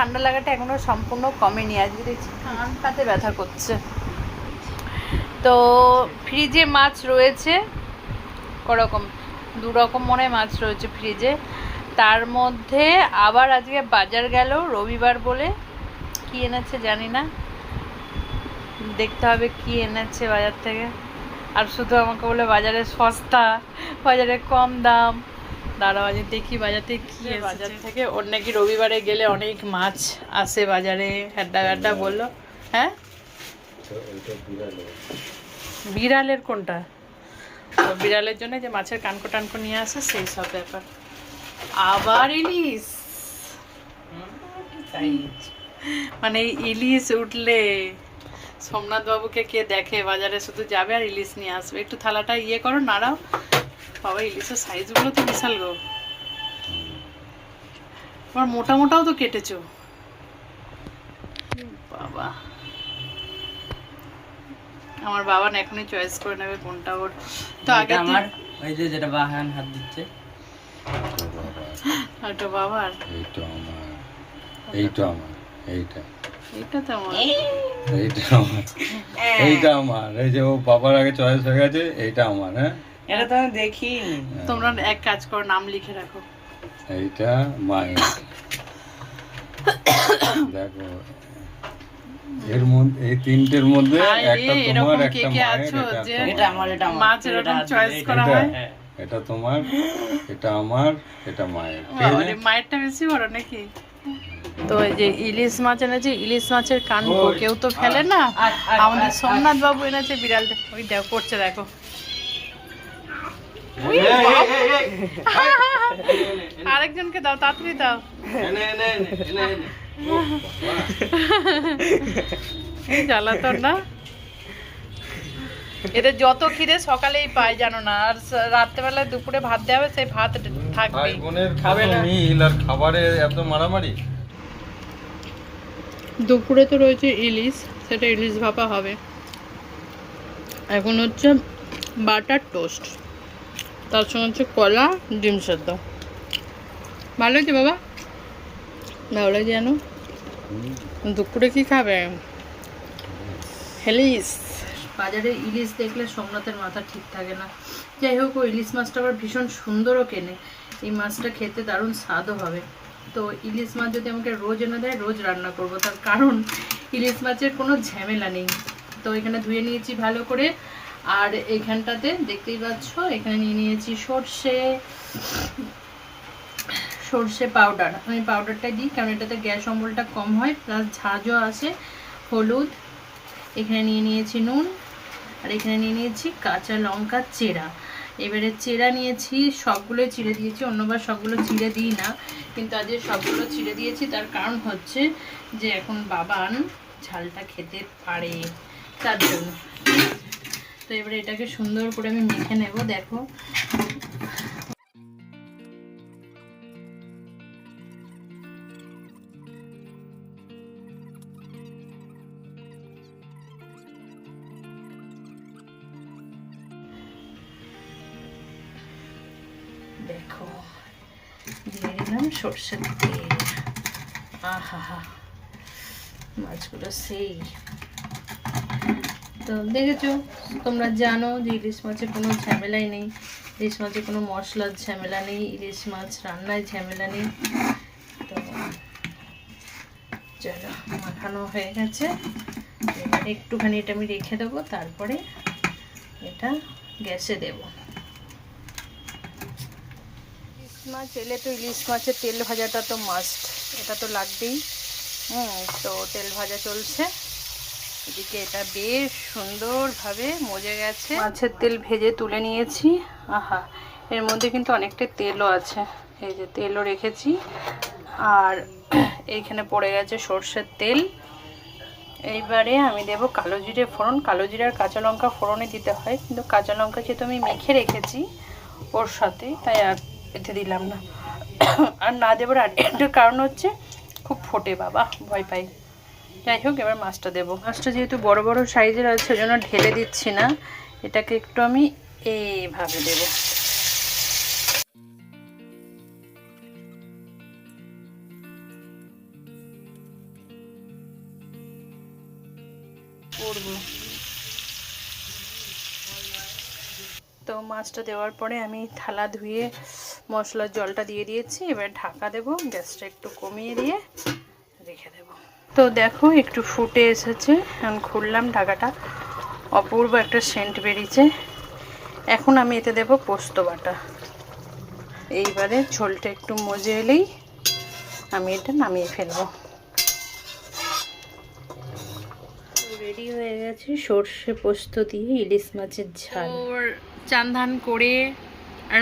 ঠান্ডা লাগাটা এখনও সম্পূর্ণ কমেনি। আজকে দেখছি কানটাতে ব্যথা করছে। তো ফ্রিজে মাছ রয়েছে, ওরকম দু রকম মনে মাছ রয়েছে ফ্রিজে। তার মধ্যে আবার আজকে বাজার গেল, রবিবার বলে। কি এনেছে জানি না। দেখতে হবে কি এনেছে বাজার থেকে। আর শুধু আমাকে বলে বাজারে সস্তা, বাজারে কম দাম। দাঁড়া বাজার দেখি বাজারে কি বাজার থেকে ওর নাকি রবিবারে গেলে অনেক মাছ আসে বাজারে হ্যাড্ডা হ্যাড্ডা বলল। হ্যাঁ? বিড়ালের। কোনটা? বিড়ালের জন্য যে মাছের কানকো টানকো নিয়ে আসে সেই সব ব্যাপার। আবার ইলিশ! মানে ইলিশ উঠলে সোমনাথ বাবুকে কে দেখে বাজারে শুধু যাবে আর ইলিশ নিয়ে আসবে। একটু থালাটা ইয়ে করো নাড়াও। বাবা ইলিশের সাইজগুলো তো বিশাল গো। আবার মোটা মোটাও তো কেটেছো। বাবা। আমার বাবা না এখনই চয়েস করে নেবে কোনটা ওর। তো আগে আমার ওই যে যেটা বাহান হাত দিচ্ছে। ওটা বাবার। এইটা আমার এইটা আমার এইটা। এটা তো আমার। এইটা আমার এইটা আমার। এই যে ও বাবার আগে চয়েস হয়ে গেছে এইটা আমার হ্যাঁ? এটা তো আমি দেখিনি। তোমরা এক কাজ করো নাম লিখে রাখো। এইটা মায়ের। দেখো এর মধ্যে এই তিনটের মধ্যে একটা তোমার একটা মায়ের এটা তোমার। এটা আমার এটা মাছ এরকম choice করা হয়? এটা তোমার এটা আমার এটা মায়ের। মায়েরটা বেশি বড় নাকি? তো এই যে ইলিশ মাছ এনেছে ইলিশ মাছের কান কেউ তো ফেলে না? আমাদের সোমনাথ বাবু এনেছে বিড়ালটা। ওই দেখো করছে দেখো। আরেকজনকে দাও তাড়াতাড়ি দাও। জ্বালাতন না? এদের যত খিদে সকালেই পায় জানো না আর রাত্রেবেলায় দুপুরে ভাত দেওয়া হবে সেই ভাত থাকবে খাবে না। মিল আর খাবারে এত মারামারি? দুপুরে তো রয়েছে ইলিশ সেটা ইলিশ ভাপা হবে। এখন হচ্ছে বাটার টোস্ট। তার সঙ্গে হচ্ছে কলা, ডিম সেদ্ধ। ভালো হয়েছে বাবা? ভালো লাগছে জানো? দুপুরে কি খাবে? হেলিস বাজারে ইলিশ দেখলে সোমনাথের মাথা ঠিক থাকে না। যাই হোক, ও ইলিশ মাছটা আবার ভীষণ সুন্দরও কেনে। এই মাছটা খেতে দারুণ স্বাদও হবে। তো ইলিশ মাছ যদি আমাকে রোজ এনে দেয়, রোজ রান্না করব। তার কারণ, ইলিশ মাছের কোনো ঝামেলা নেই। তো এখানে ধুয়ে নিয়েছি ভালো করে। আর এইখানটাতে দেখতেই পাচ্ছ, এখানে নিয়ে নিয়েছি সর্ষে সর্ষে পাউডার আমি পাউডারটাই দিই, কারণ এটাতে গ্যাস অম্বলটা কম হয় প্লাস ঝাঁঝও আসে হলুদ, এখানে নিয়ে নিয়েছি নুন, আর এখানে নিয়ে নিয়েছি কাঁচা লঙ্কা চেরা। এবারে চেরা নিয়েছি, সবগুলোই চিড়ে দিয়েছি, অন্যবার সবগুলো চিড়ে দিই না, কিন্তু আজকে সবগুলো চিড়ে দিয়েছি, তার কারণ হচ্ছে যে এখন বাবান ঝালটা খেতে পারে, তার জন্য। তো এবারে এটাকে সুন্দর করে আমি মেখে নেব, দেখো। দেখো, দিয়ে দিলাম সর্ষের তেল। আহা হা মাছগুলো সেই। তো দেখেছ, তোমরা জানো যে ইলিশ মাছের কোনো ঝামেলাই নেই। ইলিশ মাছে কোনো মশলার ঝামেলা নেই, ইলিশ মাছ রান্নায় ঝামেলা নেই। তো চলো, মাখানো হয়ে গেছে। একটুখানি এটা আমি রেখে দেবো, তারপরে এটা গ্যাসে দেবো। ইলিশ মাছ এলে তো ইলিশ মাছের তেল ভাজাটা তো মাস্ট এটা তো লাগবেই। হুম, তো তেল ভাজা চলছে। এদিকে এটা বেশ সুন্দরভাবে মজে গেছে। মাছের তেল ভেজে তুলে নিয়েছি। আহা, এর মধ্যে কিন্তু অনেকটা তেলও আছে। এই যে তেলও রেখেছি। আর এইখানে পড়ে গেছে সর্ষের তেল। এইবারে আমি দেব কালো জিরে ফোড়ন। কালো জিরে আর কাঁচা লঙ্কা ফোড়নে দিতে হয়। কিন্তু কাঁচা লঙ্কা যেহেতু আমি মেখে রেখেছি ওর সাথে, তাই আর এতে দিলাম না। আর না দেবার আর একটা কারণ হচ্ছে খুব ফোটে বাবা, ভয় পাই। যাই হোক, এবার মাছটা দেবো। মাছটা যেহেতু বড় বড় সাইজের আছে জন্য ঢেলে দিচ্ছি না। এটাকে একটু আমি এইভাবে দেবো। তো মাছটা দেওয়ার পরে আমি থালা ধুয়ে মশলার জলটা দিয়ে দিয়েছি। এবার ঢাকা দেব, গ্যাসটা একটু কমিয়ে দিয়ে রেখে দেবো। তো দেখো একটু ফুটে এসেছে। এখন খুললাম ঢাকাটা। অপূর্ব একটা সেন্ট বেরিয়েছে। এখন আমি এতে দেব পোস্ত বাটা। এইবারে ঝোলটা একটু মজে এলেই আমি এটা নামিয়ে ফেলব। রেডি হয়ে গেছে সর্ষে পোস্ত দিয়ে ইলিশ মাছের ঝাল। চান ধান করে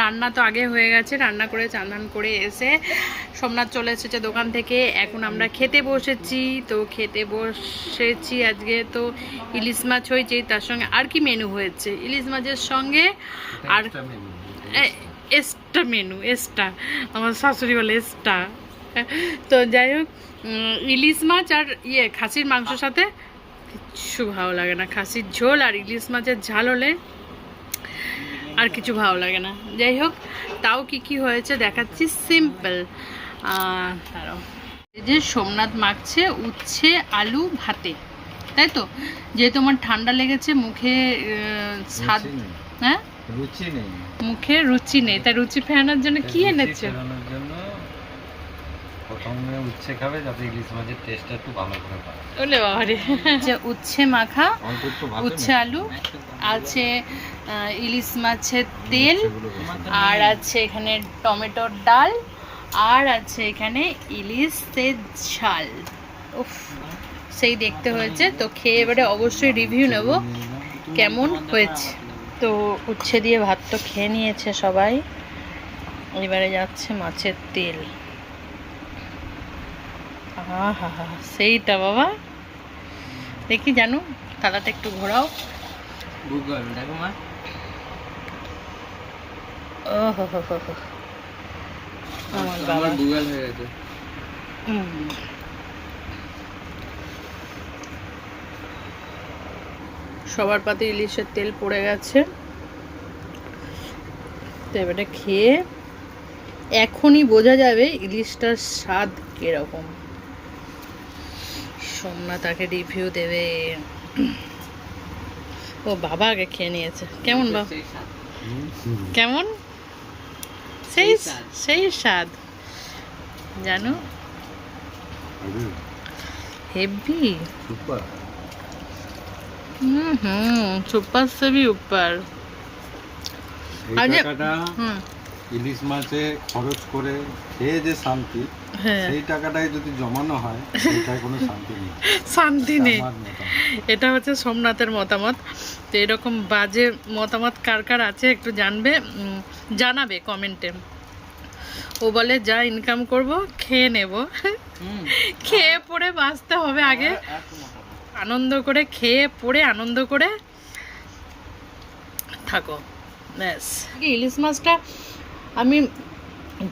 রান্না তো আগে হয়ে গেছে রান্না করে চান ধান করে এসে সোমনাথ চলে এসেছে দোকান থেকে। এখন আমরা খেতে বসেছি তো খেতে বসেছি আজকে তো ইলিশ মাছ হয়েছে তার সঙ্গে আর কি মেনু হয়েছে? ইলিশ মাছের সঙ্গে আর এক্সট্রা মেনু এক্সট্রা আমার শাশুড়ি বলে এক্সট্রা তো যাই হোক ইলিশ মাছ আর ইয়ে খাসির মাংসের সাথে কিচ্ছু ভালো লাগে না। খাসির ঝোল আর ইলিশ মাছের ঝাল হলে আর কিছু ভালো লাগে না। যাই হোক তাও কি কি হয়েছে দেখাচ্ছি সিম্পল এই যে সোমনাথ মাখছে উচ্ছে আলু ভাতে। তাই তো? যেহেতু আমার ঠান্ডা লেগেছে মুখে স্বাদ হ্যাঁ? রুচি নেই। মুখে রুচি নেই। তাই রুচি ফেরানোর জন্য কি এনেছে? প্রথমে উচ্ছে খাবে যাতে ইলিশ মাছের টেস্টটা একটু ভালো করে পায়। ওলে বাবারে। যে উচ্ছে মাখা উচ্ছে আলু আছে ইলিশ মাছের তেল আর আছে এখানে টমেটোর ডাল আর আছে এখানে ইলিশের ঝাল উফ সেই দেখতে হয়েছে। তো খেয়ে এবারে অবশ্যই রিভিউ নেব। কেমন হয়েছে? তো উচ্ছে দিয়ে ভাত তো খেয়ে নিয়েছে সবাই। এবারে যাচ্ছে মাছের তেল। হা সেইটা বাবা। দেখি জানো থালাটা একটু ঘোরাও। গুগল দেখো মা। ও হো হো হো হো। আমার গুগল হয়ে গেছে। উম। সবার পাতে ইলিশের তেল পড়ে গেছে। তো এবারে খেয়ে এখনই বোঝা যাবে ইলিশটার স্বাদ কীরকম। সোমনা তাকে রিভিউ দেবে। ও বাবা আগে খেয়ে নিয়েছে। কেমন বাবা? কেমন? সেই সেই স্বাদ। জানো? হেভি হুম হুম সুপার সেবি উপর। আজ হুম। ইলিশ মাছে খরচ করে খেয়ে যে শান্তি হ্যাঁ। সেই টাকাটাই যদি জমানো হয় সেটাই কোনো শান্তি নেই। শান্তি নেই। এটা হচ্ছে সোমনাথের মতামত। তো এরকম বাজে মতামত কার কার আছে একটু জানবে জানাবে কমেন্টে। ও বলে যা ইনকাম করব খেয়ে নেব। খেয়ে পড়ে বাঁচতে হবে আগে। করো। আনন্দ করে খেয়ে পড়ে আনন্দ করে থাকো। ব্যাস। ইলিশ মাছটা আমি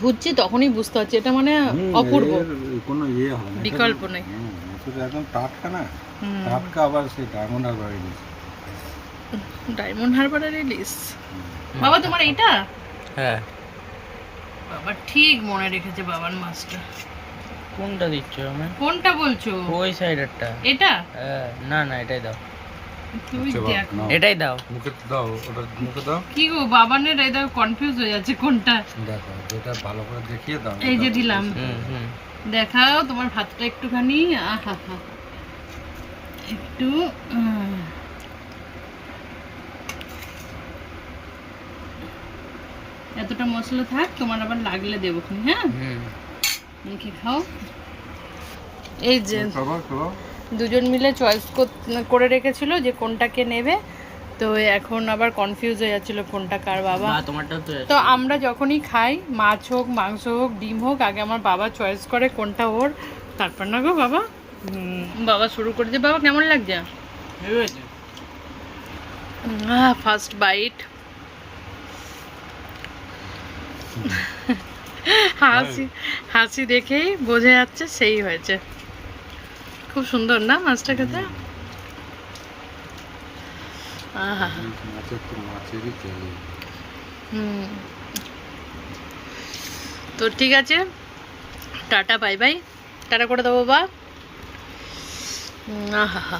ধুচ্ছি তখনই বুঝতে পারছি এটা মানে অপূর্ব। কোনো ইয়ে হবে না বিকল্প নেই। এটা একদম টাটকা না টাটকা আবার সেই ডায়মন্ড হারবার ইলিশ। ডায়মন্ড হারবারের ইলিশ? বাবা তোমার এটা হ্যাঁ। বাবা ঠিক মনে রেখেছে বাবার মাছটা। কোনটা দিচ্ছ আমি কোনটা বলছো? ওই সাইডেরটা এটা? হ্যাঁ না না এটাই দাও। এটাই দাও। মুখে দাও ওটা মুখে দাও। কি গো বাবানের এটা কনফিউজ হয়ে যাচ্ছে কোনটা। দেখো যেটা ভালো করে দেখিয়ে দাও এই যে দিলাম। হুম হুম। দেখাও তোমার ভাতটা একটুখানি আহা হা। একটু এতটা মশলা থাক তোমার আবার লাগলে দেবো খুনি, হ্যাঁ? হুম। মুখে খাও। এই যে খাবার খাও। দুজন মিলে চয়েস করে রেখেছিল যে কোনটাকে নেবে। তো এখন আবার কনফিউজ হয়ে যাচ্ছিল কোনটা কার বাবা। তো আমরা যখনই খাই মাছ হোক মাংস হোক ডিম হোক আগে আমার বাবা চয়েস করে কোনটা ওর। তারপর না গো বাবা। বাবা শুরু করে দিয়ে বাবা কেমন লাগছে? ফার্স্ট বাইট হাসি হাসি দেখেই বোঝা যাচ্ছে সেই হয়েছে। খুব সুন্দর না মাছটা খেতে? হুম। তো ঠিক আছে। Tata bye bye. টাটা করে দেবো বা হা হা